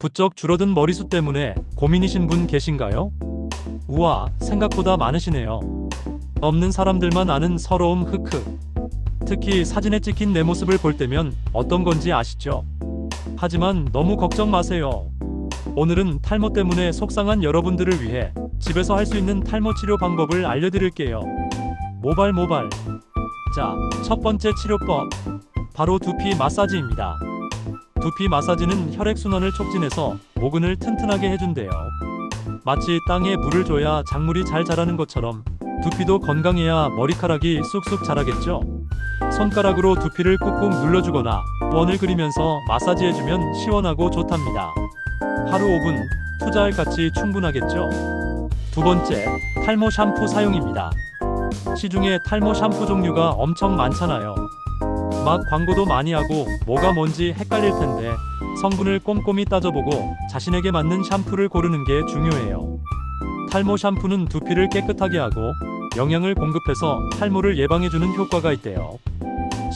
부쩍 줄어든 머리숱 때문에 고민이신 분 계신가요? 우와, 생각보다 많으시네요. 없는 사람들만 아는 서러움 흑흑. 특히 사진에 찍힌 내 모습을 볼 때면 어떤 건지 아시죠? 하지만 너무 걱정 마세요. 오늘은 탈모 때문에 속상한 여러분들을 위해 집에서 할 수 있는 탈모 치료 방법을 알려드릴게요. 모발 모발. 자, 첫 번째 치료법. 바로 두피 마사지입니다. 두피 마사지는 혈액순환을 촉진해서 모근을 튼튼하게 해준대요. 마치 땅에 물을 줘야 작물이 잘 자라는 것처럼 두피도 건강해야 머리카락이 쑥쑥 자라겠죠. 손가락으로 두피를 꾹꾹 눌러주거나 원을 그리면서 마사지해주면 시원하고 좋답니다. 하루 5분 투자할 가치 충분하겠죠. 두 번째, 탈모 샴푸 사용입니다. 시중에 탈모 샴푸 종류가 엄청 많잖아요. 막 광고도 많이 하고 뭐가 뭔지 헷갈릴 텐데 성분을 꼼꼼히 따져보고 자신에게 맞는 샴푸를 고르는 게 중요해요. 탈모 샴푸는 두피를 깨끗하게 하고 영양을 공급해서 탈모를 예방해주는 효과가 있대요.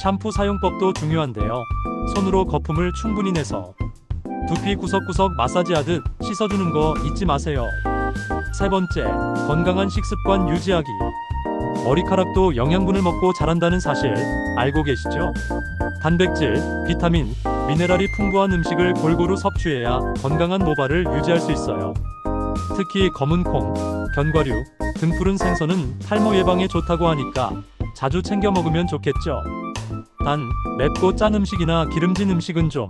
샴푸 사용법도 중요한데요. 손으로 거품을 충분히 내서 두피 구석구석 마사지하듯 씻어주는 거 잊지 마세요. 세 번째, 건강한 식습관 유지하기. 머리카락도 영양분을 먹고 자란다는 사실 알고 계시죠? 단백질, 비타민, 미네랄이 풍부한 음식을 골고루 섭취해야 건강한 모발을 유지할 수 있어요. 특히 검은 콩, 견과류, 등푸른 생선은 탈모 예방에 좋다고 하니까 자주 챙겨 먹으면 좋겠죠. 단, 맵고 짠 음식이나 기름진 음식은 좀.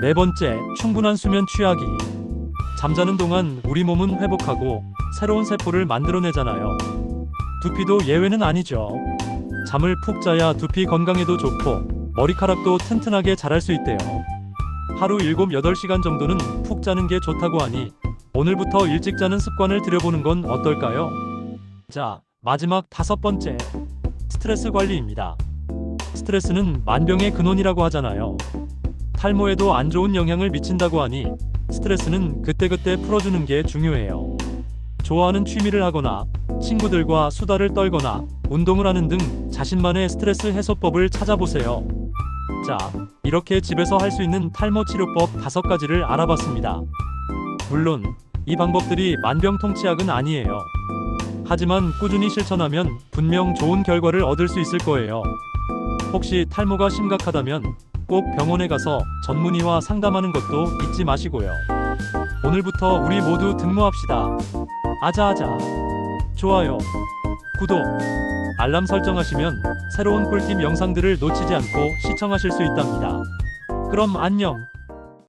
네 번째, 충분한 수면 취하기. 잠자는 동안 우리 몸은 회복하고 새로운 세포를 만들어내잖아요. 두피도 예외는 아니죠. 잠을 푹 자야 두피 건강에도 좋고 머리카락도 튼튼하게 자랄 수 있대요. 하루 7, 8시간 정도는 푹 자는 게 좋다고 하니 오늘부터 일찍 자는 습관을 들여보는 건 어떨까요? 자, 마지막 다섯 번째. 스트레스 관리입니다. 스트레스는 만병의 근원이라고 하잖아요. 탈모에도 안 좋은 영향을 미친다고 하니 스트레스는 그때그때 풀어주는 게 중요해요. 좋아하는 취미를 하거나 친구들과 수다를 떨거나 운동을 하는 등 자신만의 스트레스 해소법을 찾아보세요. 자, 이렇게 집에서 할 수 있는 탈모 치료법 다섯 가지를 알아봤습니다. 물론 이 방법들이 만병통치약은 아니에요. 하지만 꾸준히 실천하면 분명 좋은 결과를 얻을 수 있을 거예요. 혹시 탈모가 심각하다면 꼭 병원에 가서 전문의와 상담하는 것도 잊지 마시고요. 오늘부터 우리 모두 등모합시다. 아자아자. 좋아요, 구독, 알람 설정하시면 새로운 꿀팁 영상들을 놓치지 않고 시청하실 수 있답니다. 그럼 안녕.